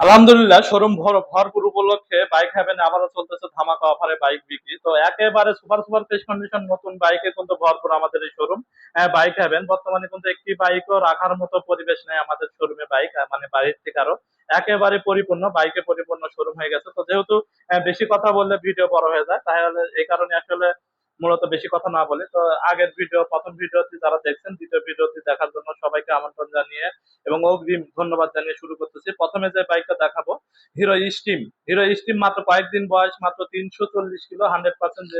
আলহামদুলিল্লাহ, শোরুম ভর- ভরপুর উপলক্ষে বাইক হ্যাভেন আবারও চলতেছে ধামাকা অফারে বাইক বিক্রি। তো একেবারে সুপার সুপার ফ্রেশ কন্ডিশন নতুন বাইকে কিন্তু ভরপুর আমাদের এই শোরুম। বাইক হ্যাভেন বর্তমানে কিন্তু একটি বাইকও রাখার মতো পরিবেশ নেই আমাদের শোরুমে বাইক মানে বাড়ির থেকে আরও। একেবারে পরিপূর্ণ বাইকে পরিপূর্ণ শোরুম হয়ে গেছে। তো যেহেতু বেশি কথা বললে ভিডিও বড় হয়ে যায়, তাহলে এই কারণে আসলে মূলত বেশি কথা না বলি। তো আগের ভিডিও প্রথম ভিডিওটি যারা দেখছেন, দ্বিতীয় ভিডিওটি দেখার জন্য সবাইকে আমন্ত্রণ জানিয়ে এবং অগ্রিম ধন্যবাদ জানিয়ে শুরু করতেছি। প্রথমে যে বাইকটা দেখাবো হিরো স্টিম হিরো স্টিম মাত্র কয়েকদিন বয়স, মাত্র তিনশো চল্লিশ কিলো হান্ড্রেড পার্সেন্ট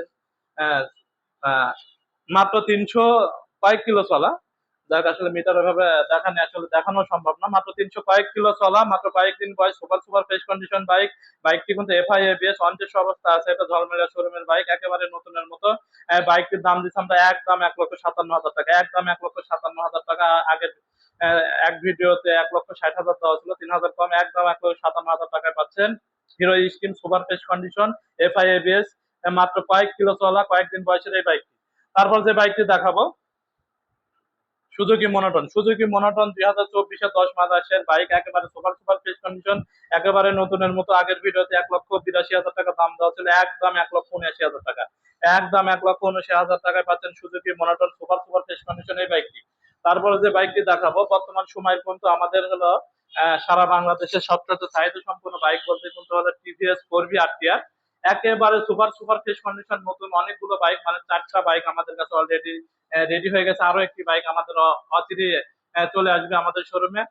মাত্র তিনশো কয়েক কিলো চলা। যাক, আসলে মিটার ভাবে দেখানো আসলে দেখানো সম্ভব না। মাত্র তিনশো কয়েক কিলো চলা, মাত্র কয়েকদিন বয়স, super super fresh condition bike. বাইকটি কিন্তু এফআই এবিএস অনটেস্ট অবস্থা আছে, এটা ঝলমেলা শোরুমের বাইক, একেবারে নতুনের মতো। বাইকটির দাম দিচ্ছি আমরা একদম এক লক্ষ সাতান্ন হাজার টাকা। একদম এক লক্ষ সাতান্ন হাজার টাকা। আগের এক ভিডিওতে এক লক্ষ ষাট হাজার দেওয়া ছিল, তিন হাজার কম একদম এক লক্ষ সাতান্ন হাজার টাকায় পাচ্ছেন। Hero scheme super fresh condition FI ABS মাত্র কয়েক কিলো চলা, কয়েকদিন বয়সের এই বাইকটি। তারপর যে বাইকটি দেখাবো সুজুকি মনোটন সুজুকি মনোটন দুই হাজার চব্বিশে দশ মাসের বাইক একেবারে সুপার সুপার ফ্রেশ কন্ডিশন একেবারে নতুনের মতো আগের ভিডিওতে এক লক্ষ বিরাশি হাজার টাকা দাম দেওয়া ছিল, একদম এক লক্ষ উনআশি হাজার টাকা। একদম এক লক্ষ উনআশি হাজার টাকায় পাচ্ছেন Suzuki monotone super super fresh condition এই বাইকটি তারপরে যে বাইকটি দেখাবো, বর্তমান সময় কিন্তু আমাদের হলো সারা বাংলাদেশের সবচেয়ে চাহিদা সম্পূর্ণ বাইক বলতে কিন্তু হলো টিভিএস ফোর বি আর একেবারে সুপার সুপার ফ্রেশ কন্ডিশন নতুন অনেকগুলো বাইক মানে চারটা বাইক আমাদের কাছে অলরেডি রেডি হয়ে গেছে। আরও একটি বাইক আমাদের অচিরে চলে আসবে আমাদের শোরুমে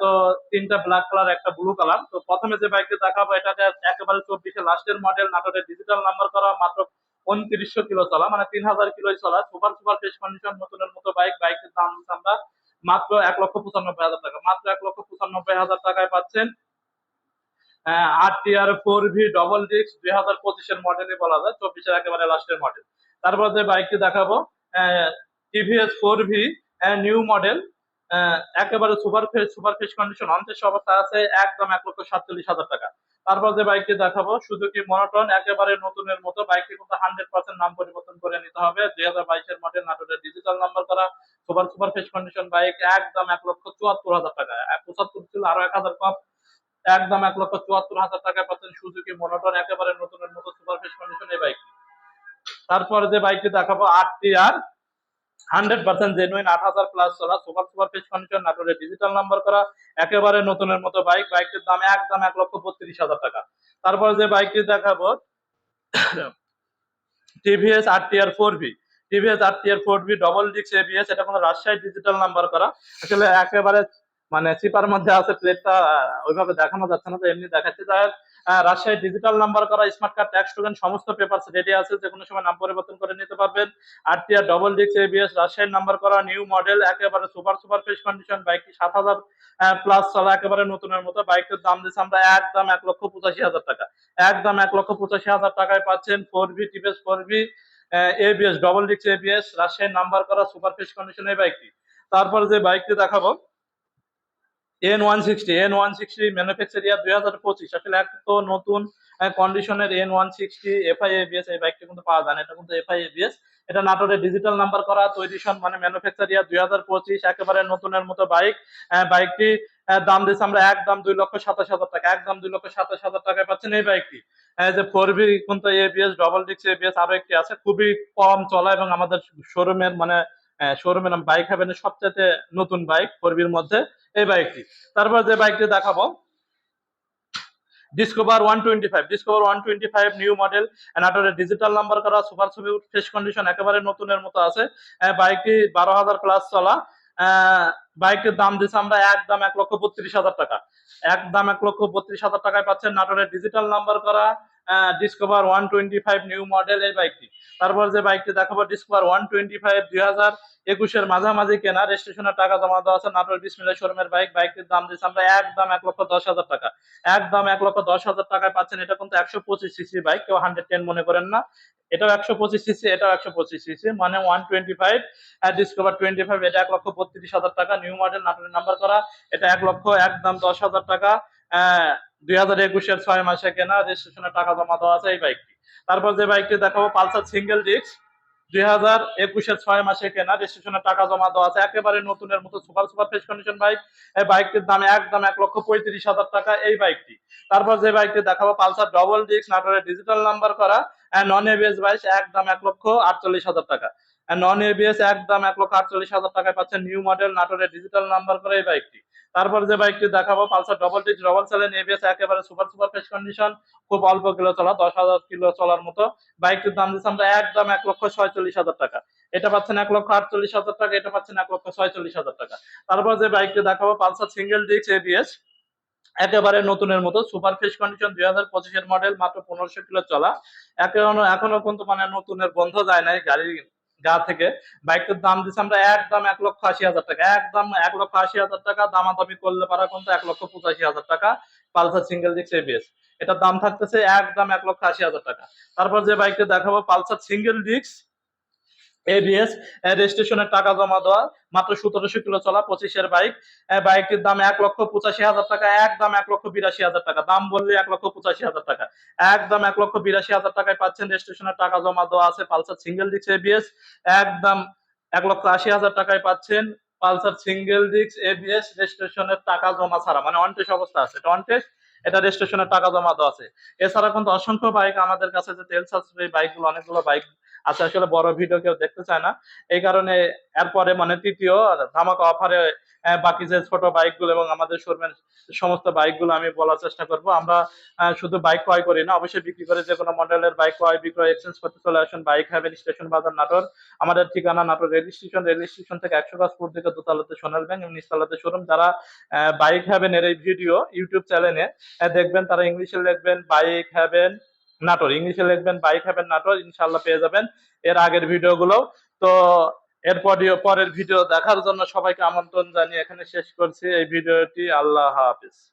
তো তিনটা ব্ল্যাক কালার একটা ব্লু কালার তো প্রথমে যে বাইকটি দেখাবো এটাতে একেবারে চব্বিশে লাস্টের মডেল নাটোরের ডিজিটাল নাম্বার করা, মাত্র উনত্রিশশো কিলো চলা মানে তিন হাজার কিলোই চলা। সুপার সুপার ফ্রেশ কন্ডিশন নতুনের মতো বাইক বাইকের দাম আমরা মাত্র এক লক্ষ পঁচানব্বই হাজার টাকা, মাত্র এক লক্ষ পঁচানব্বই হাজার টাকায় পাচ্ছেন R T R four V double disc দুই হাজার পঁচিশের মডেলই বলা যায়, চব্বিশের একেবারে লাস্টের মডেল তারপর যে বাইকটি দেখাবো TVS four V new model একেবারে super fresh super fresh condition অন্তের অবস্থা আছে, একদম এক লক্ষ সাতচল্লিশ হাজার টাকা। তারপর যে বাইকটি দেখাবো সুজুকি মনোটন একেবারে নতুনের মতো বাইকটি কিন্তু হান্ড্রেড পার্সেন্ট নাম পরিবর্তন করে নিতে হবে। দুই হাজার বাইশের মডেল নাটোরের ডিজিটাল নাম্বার করা super super fresh condition bike একদম এক লক্ষ চুয়াত্তর হাজার টাকা। পঁচাত্তর ছিল, আরও এক হাজার কম একদম এক লক্ষ চুয়াত্তর হাজার টাকায় পাচ্ছেন সুজুকি মনোটন, একেবারে নতুনের মতো সুপার কন্ডিশন এই বাইকটি তারপরে যে বাইকটি দেখাবো আট টি আর হান্ড্রেড পার্সেন্ট জেনুইন আট হাজার প্লাস চলা সুপার সুপার ফেস কন্ডিশন নাটোরের ডিজিটাল নাম্বার করা, একেবারে নতুনের মতো বাইক বাইকটির দাম একদম এক লক্ষ বত্রিশ হাজার টাকা। তারপরে যে বাইকটি দেখাবো TVS R T R four V TVS R T R four V double ডিক্স এবিএস এটা কোনো রাজশাহী ডিজিটাল নাম্বার করা। আসলে একেবারে মানে চিপার মধ্যে আছে প্লেটটা ওইভাবে দেখানো যাচ্ছে না তো এমনি দেখাচ্ছে। হোক, রাজশাহী ডিজিটাল নাম্বার করা স্মার্ট কার্ড ট্যাক্স টোকেন সমস্ত পেপার রেডি আছে যে কোনো সময় নাম পরিবর্তন করে নিতে পারবেন। আর টি আর ডবল ডিক্স এবিএস রাজশাহীর নাম্বার করা নিউ মডেল একেবারে সুপার সুপার ফ্রেশ কন্ডিশন বাইকটি সাত হাজার প্লাস চলা একেবারে নতুনের মতো। বাইকটির দাম দিচ্ছে আমরা একদম এক লক্ষ পঁচাশি হাজার টাকা। একদম এক লক্ষ পঁচাশি হাজার টাকায় পাচ্ছেন four V TVS four V ABS double ডিক্স এবিএস রাজশাহীর নাম্বার করা সুপার ফ্রেশ কন্ডিশন এই বাইকটি তারপর যে বাইকটি দেখাবো N one sixty N one sixty manufacture year দুই হাজার পঁচিশ। আসলে এক তো নতুন কন্ডিশনের N one sixty FI ABS এই বাইকটি কিন্তু পাওয়া যায় না। এটা কিন্তু এফআই এবিএস এটা নাটোরের ডিজিটাল নাম্বার করা, তৈরি সন মানে ম্যানুফ্যাকচার ইয়ার দুই হাজার পঁচিশ, একেবারে নতুনের মতো বাইক বাইকটি দাম দিচ্ছে আমরা একদম দুই লক্ষ সাতাশ হাজার টাকা। একদম দুই লক্ষ সাতাশ হাজার টাকায় পাচ্ছেন এই বাইকটি যে ফোর ভি কিন্তু এবিএস ডবল ডিক্স এবিএস আরও একটি আছে। খুবই কম চলা এবং আমাদের শোরুমের মানে শোরুমের নাম বাইক হ্যাভেনের সবচেয়ে নতুন বাইক ফোর বির মধ্যে এই বাইকটি তারপর যে বাইকটি দেখাবো Discover one twenty five Discover one twenty five new model নাটোরের ডিজিটাল নাম্বার করা সুপার সুপার ফ্রেশ কন্ডিশন একেবারে নতুনের মতো আছে। বাইকটি বারো হাজার প্লাস চলা। বাইকটির দাম দিচ্ছে আমরা একদম এক লক্ষ বত্রিশ হাজার টাকা। একদম এক লক্ষ বত্রিশ হাজার টাকায় পাচ্ছেন নাটোরের ডিজিটাল নাম্বার করা Discover one twenty five new model এই বাইকটি তারপর যে বাইকটি দেখাবো ডিসকভার ওয়ান টোয়েন্টি ফাইভ দুই হাজার একুশের মাঝামাঝি কেনা। রেজিস্ট্রেশনের টাকা জমা দেওয়া আছে নাটোর বিসমিল্লা শোরুমের বাইক বাইকটির দাম দিচ্ছে আমরা একদম এক লক্ষ দশ হাজার টাকা। একদম এক লক্ষ দশ হাজার টাকায় পাচ্ছেন। এটা কিন্তু একশো পঁচিশ সিসি বাইক কেউ হান্ড্রেড টেন মনে করেন না। এটাও একশো পঁচিশ সিসি এটাও একশো পঁচিশ সিসি মানে ওয়ান টোয়েন্টি ফাইভ আর ডিসকভার টোয়েন্টি ফাইভ এটা এক লক্ষ বত্রিশ হাজার টাকা। নিউ মডেল নাটোরের নাম্বার করা, এটা এক লক্ষ একদম দশ হাজার টাকা। দুই হাজার একুশের ছয় মাসে কেনা রেজিস্ট্রেশনের টাকা জমা দেওয়া আছে এই বাইকটি। তারপর যে বাইকটি দেখাবো, পালসার সিঙ্গেল ডিস্ক, দুই হাজার একুশের ছয় মাসে কেনা রেজিস্ট্রেশনের টাকা জমা দেওয়া আছে। একেবারে নতুনের মতো super super fresh condition bike. এই বাইকটির দাম একদম এক লক্ষ পঁয়ত্রিশ হাজার টাকা এই বাইকটি। তারপর যে বাইকটি দেখাবো, পালসার ডবল ডিস্ক নাটোরের ডিজিটাল নাম্বার করা নন এবিএস বাইক একদম এক লক্ষ আটচল্লিশ হাজার টাকা। নন এবিএস একদম এক লক্ষ আটচল্লিশ হাজার টাকায় পাচ্ছেন নিউ মডেল নাটোরের ডিজিটাল নাম্বার করা এই বাইকটি তারপর যে বাইকটি দেখাবো, পালসার ডবল ডিস্ক ডবল সেলেন এবিএস একেবারে সুপার সুপার ফ্রেশ কন্ডিশন খুব অল্প কিলো চলা, দশ হাজার কিলো চলার মতো। বাইকটির দাম দিচ্ছি আমরা একদম এক লক্ষ ছয়চল্লিশ হাজার টাকা। এটা পাচ্ছেন এক লক্ষ আটচল্লিশ হাজার টাকা, এটা পাচ্ছেন এক লক্ষ ছয়চল্লিশ হাজার টাকা। তারপর যে বাইকটি দেখাবো, পালসার সিঙ্গেল ডিস্ক এবিএস একেবারে নতুনের মতো সুপার ফ্রেশ কন্ডিশন দুই হাজার পঁচিশের মডেল মাত্র পনেরোশো কিলো চলা। এখনও এখনও কিন্তু মানে নতুনের বন্ধ যায় নাই, গাড়ির গা থেকে। বাইকটার দাম দিচ্ছি আমরা একদম এক লক্ষ আশি হাজার টাকা। একদম এক লক্ষ আশি হাজার টাকা, দামাদামি করলে পারা কিন্তু এক লক্ষ পঁচাশি হাজার টাকা। Pulsar single disc ABS. এটার দাম থাকতেছে একদম এক লক্ষ আশি হাজার টাকা। তারপর যে বাইকটা দেখাবো, পালসার সিঙ্গেল ডিস্ক। এবিএস রেজিস্ট্রেশনের টাকা জমা দেওয়া, মাত্র সতেরোশো কিলো চলা, পঁচিশের বাইক। বাইকটির দাম এক লক্ষ পঁচাশি হাজার টাকা, একদম এক লক্ষ বিরাশি হাজার টাকা। দাম বললে এক লক্ষ পঁচাশি হাজার টাকা। একদম এক লক্ষ বিরাশি হাজার টাকায় পাচ্ছেন, রেজিস্ট্রেশনের টাকা জমা দেওয়া আছে পালসার সিঙ্গেল ডিস্ক এবিএস একদম এক লক্ষ আশি হাজার টাকায় পাচ্ছেন পালসার সিঙ্গেল ডিস্ক এবিএস রেজিস্ট্রেশনের টাকা জমা ছাড়া। মানে অনটেস্ট অবস্থা আছে। অনটেস্ট এটা রেজিস্ট্রেশনের টাকা জমা দেওয়া আছে। এছাড়া কিন্তু অসংখ্য বাইক আমাদের কাছে যে তেল সাশ্রয়ী বাইকগুলো, অনেকগুলো বাইক আছে আসলে বড় ভিডিও কেউ দেখতে চায় না। এই কারণে এরপরে মানে তৃতীয় ধামাকা অফারে বাকি যে ছোট বাইকগুলো এবং আমাদের শোরুমের সমস্ত বাইকগুলো আমি বলার চেষ্টা করব। আমরা শুধু বাইক ক্রয় করি না, অবশ্যই বিক্রি করে যে কোনো মডেলের বাইক ক্রয়, বিক্রয় এক্সচেঞ্জ করতে চলে আসুন। বাইক হ্যাভেন স্টেশন বাজার নাটোর। আমাদের ঠিকানা Natore rail station. Rail station থেকে একশো গাছ পূর্ব থেকে দোতলাতে সোনাল ব্যাংক এবং নিচতলাতে শোরুম যারা বাইক হ্যাভেন এর এই ভিডিও ইউটিউব চ্যানেলে দেখবেন, তারা ইংলিশে লিখবেন বাইক হ্যাভেন নাটোর। ইংলিশে লিখবেন, বাইক হ্যাভেন নাটোর ইনশাল্লাহ পেয়ে যাবেন এর আগের ভিডিওগুলো। তো এরপর পরের ভিডিও দেখার জন্য সবাইকে আমন্ত্রণ জানিয়ে এখানে শেষ করছি। এই ভিডিওটি আল্লাহ হাফিজ।